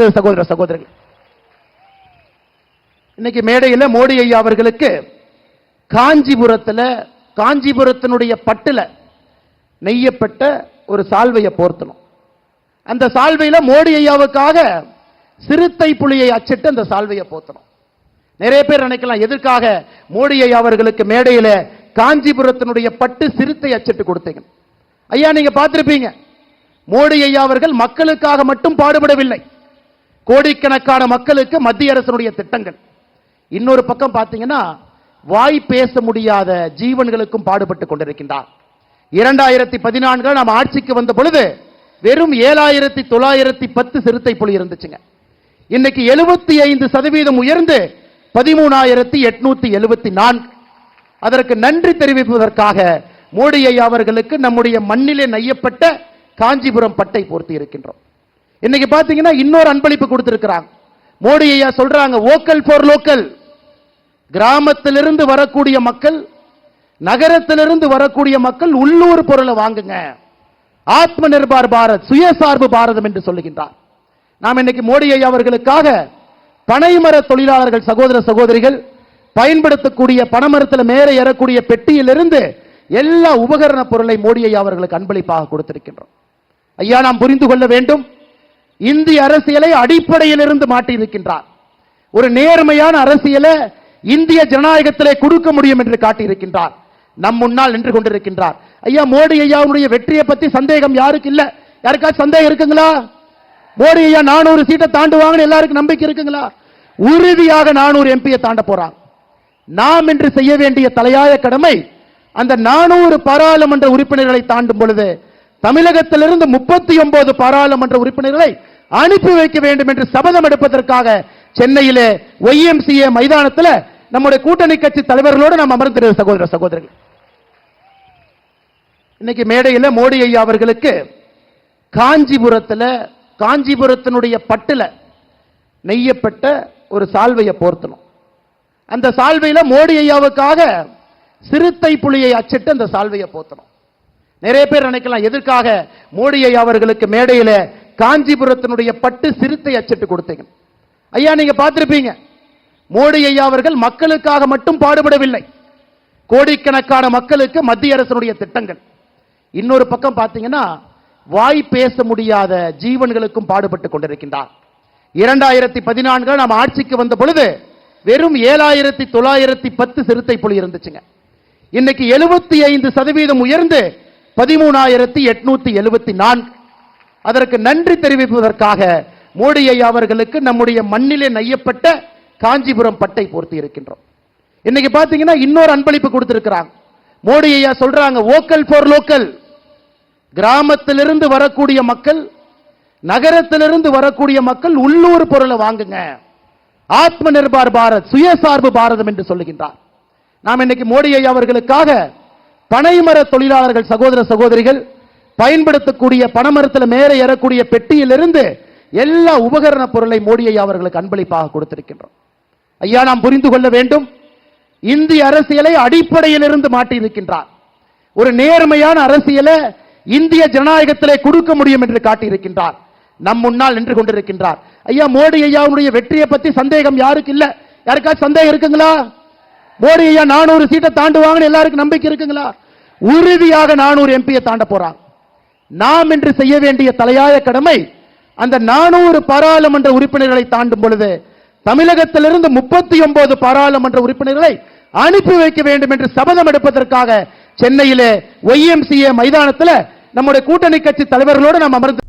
சகோதர சகோதரர்கள். இன்னைக்கு மேடையில் மோடி ஐயா அவர்களுக்கு காஞ்சிபுரத்தில் காஞ்சிபுரத்தினுடைய பட்டில் நெய்யப்பட்ட ஒரு சால்வையை போர்த்தணும். அந்த சால்வையில் மோடி ஐயாவுக்காக சிறுத்தை புலியை அச்சிட்டு அந்த சால்வையை போர்த்தணும். நிறைய பேர் நினைக்கலாம் எதற்காக மோடி ஐயா அவர்களுக்கு மேடையில் காஞ்சிபுரத்தினுடைய பட்டு சிறுத்தை அச்சிட்டு கொடுத்தீங்க? ஐயா நீங்க பார்த்திருப்பீங்க. மோடி ஐயா அவர்கள் மக்களுக்காக மட்டும் பாடுபடவில்லை. கோடிக்கணக்கான மக்களுக்கு மத்திய அரசனுடைய திட்டங்கள். இன்னொரு பக்கம் பார்த்தீங்கன்னா வாய் பேச முடியாத ஜீவன்களுக்கும் பாடுபட்டு கொண்டிருக்கின்றார். இரண்டாயிரத்தி பதினான்கு நாம் ஆட்சிக்கு வந்த பொழுது வெறும் ஏழாயிரத்தி தொள்ளாயிரத்தி பத்து சிறுத்தை புலி இருந்துச்சுங்க. இன்னைக்கு எழுபத்தி ஐந்து சதவீதம் உயர்ந்து பதிமூணாயிரத்தி எட்நூத்தி எழுபத்தி நான்கு. அதற்கு நன்றி தெரிவிப்பதற்காக மோடி அவர்களுக்கு நம்முடைய மண்ணிலே நெய்யப்பட்ட காஞ்சிபுரம் பட்டை போர்த்தி இருக்கின்றோம் இன்னைக்கு பாத்தீங்கன்னா இன்னொரு அன்பளிப்பு கொடுத்திருக்கிறாங்க. மோடி ஐயா சொல்றாங்க ஓக்கல் ஃபார் லோக்கல் கிராமத்திலிருந்து வரக்கூடிய மக்கள் நகரத்திலிருந்து வரக்கூடிய மக்கள் உள்ளூர் பொருளை வாங்குங்க. ஆத்ம நிர்பார் பாரத் சுயசார்பு பாரதம் என்று சொல்லுகின்றார். நாம் இன்னைக்கு மோடி ஐயா அவர்களுக்காக பனைமர தொழிலாளர்கள் சகோதர சகோதரிகள் பயன்படுத்தக்கூடிய பனைமரத்தில் மேலே ஏறக்கூடிய பெட்டியிலிருந்து எல்லா உபகரண பொருளை மோடி ஐயா அவர்களுக்கு அன்பளிப்பாக கொடுத்திருக்கின்றோம். ஐயா நாம் புரிந்து கொள்ள வேண்டும். இந்திய அரசியலை அடிப்படையிலிருந்து மாட்டியிருக்கின்றார். ஒரு நேர்மையான அரசியலை இந்திய ஜனநாயகத்திலே கொடுக்க முடியும் என்று காட்டியிருக்கின்றார். நம் முன்னால் நின்று கொண்டிருக்கின்றார். ஐயா மோடி ஐயாவுடைய வெற்றியை பத்தி சந்தேகம் யாருக்கு இல்ல? யாருக்காச்சும் சந்தேகம் இருக்குங்களா? மோடி ஐயா நானூறு சீட்டை தாண்டுவாங்கன்னு எல்லாருக்கும் நம்பிக்கை இருக்குங்களா? உறுதியாக நானூறு எம்பியை தாண்ட போறாங்க நாம் இன்று செய்ய வேண்டிய தலையாய கடமை அந்த நானூறு பாராளுமன்ற உறுப்பினர்களை தாண்டும் பொழுது தமிழகத்திலிருந்து முப்பத்தி ஒன்பது பாராளுமன்ற உறுப்பினர்களை அனுப்பி வைக்க வேண்டும் என்று சபதம் எடுப்பதற்காக சென்னையிலே ஒய்எம்சிஏ மைதானத்தில் நம்முடைய கூட்டணி கட்சி தலைவர்களோடு நாம் அமர்ந்திருந்த சகோதர சகோதரர்கள் இன்னைக்கு மேடையில் மோடி ஐயா அவர்களுக்கு காஞ்சிபுரத்தில் காஞ்சிபுரத்தினுடைய பட்டில் நெய்யப்பட்ட ஒரு சால்வையை போர்த்தணும். அந்த சால்வையில் மோடி ஐயாவுக்காக சிறுத்தை புலியை அச்சிட்டு அந்த சால்வையை போர்த்தணும். நிறைய பேர் நினைக்கலாம் எதற்காக மோடி ஐயா அவர்களுக்கு மேடையில் காஞ்சிபுரத்தினுடைய பட்டு சிறுத்தை அச்சிட்டு கொடுத்தீங்க ஐயா நீங்க பார்த்திருப்பீங்க. மோடி ஐயா அவர்கள் மக்களுக்காக மட்டும் பாடுபடவில்லை. கோடிக்கணக்கான மக்களுக்கு மத்திய அரசனுடைய திட்டங்கள். இன்னொரு பக்கம் பார்த்தீங்கன்னா வாய் பேச முடியாத ஜீவன்களுக்கும் பாடுபட்டு கொண்டிருக்கின்றார். இரண்டாயிரத்தி பதினான்கு நாம் ஆட்சிக்கு வந்த பொழுது வெறும் ஏழாயிரத்தி தொள்ளாயிரத்தி பத்து சிறுத்தை புலி இருந்துச்சுங்க. இன்னைக்கு எழுபத்தி ஐந்து சதவீதம் உயர்ந்து பதிமூணாயிரத்தி எட்நூத்தி எழுபத்தி நான்கு. அதற்கு நன்றி தெரிவிப்பதற்காக மோடி ஐயா அவர்களுக்கு நம்முடைய மண்ணிலே நெய்யப்பட்ட காஞ்சிபுரம் பட்டை போர்த்தி இருக்கின்றோம். இன்னைக்கு பாத்தீங்கன்னா இன்னொரு அன்பளிப்பு கொடுத்திருக்கிறாங்க. மோடி ஐயா சொல்றாங்க ஓக்கல் ஃபார் லோக்கல் கிராமத்திலிருந்து வரக்கூடிய மக்கள் நகரத்திலிருந்து வரக்கூடிய மக்கள் உள்ளூர் பொருளை வாங்குங்க. ஆத்ம நிர்பார் பாரத் சுயசார்பு பாரதம் என்று சொல்லுகின்றார். நாம் இன்னைக்கு மோடி ஐயா அவர்களுக்காக பனைமர தொழிலாளர்கள் சகோதர சகோதரிகள் பயன்படுத்தக்கூடிய பணமரத்தில் மேலே ஏறக்கூடிய பெட்டியிலிருந்து எல்லா உபகரண பொருளை மோடியை அவர்களுக்கு அன்பளிப்பாக கொடுத்திருக்கின்றோம். ஐயா நாம் புரிந்து கொள்ள வேண்டும். இந்திய அரசியலை அடிப்படையிலிருந்து மாட்டியிருக்கின்றார் ஒரு நேர்மையான அரசியலை இந்திய ஜனநாயகத்திலே கொடுக்க முடியும் என்று காட்டியிருக்கின்றார். நம் முன்னால் நின்று கொண்டிருக்கின்றார். ஐயா மோடி ஐயாவுடைய வெற்றியை பத்தி சந்தேகம் யாருக்கு இல்ல? யாருக்காச்சும் சந்தேகம் இருக்குங்களா? மோடி ஐயா நானூறு சீட்டை தாண்டுவாங்கன்னு எல்லாருக்கும் நம்பிக்கை இருக்குங்களா? உறுதியாக நானூறு எம்பியை தாண்ட போறாங்க நாம் இன்று செய்ய வேண்டிய தலையாய கடமை அந்த நானூறு பாராளுமன்ற உறுப்பினர்களை தாண்டும் பொழுது தமிழகத்திலிருந்து முப்பத்தி ஒன்பது பாராளுமன்ற உறுப்பினர்களை அனுப்பி வைக்க வேண்டும் என்று சபதம் எடுப்பதற்காக சென்னையிலே ஒய்எம்சிஏ மைதானத்தில் நம்முடைய கூட்டணி கட்சி தலைவர்களோடு நாம் அமர்ந்து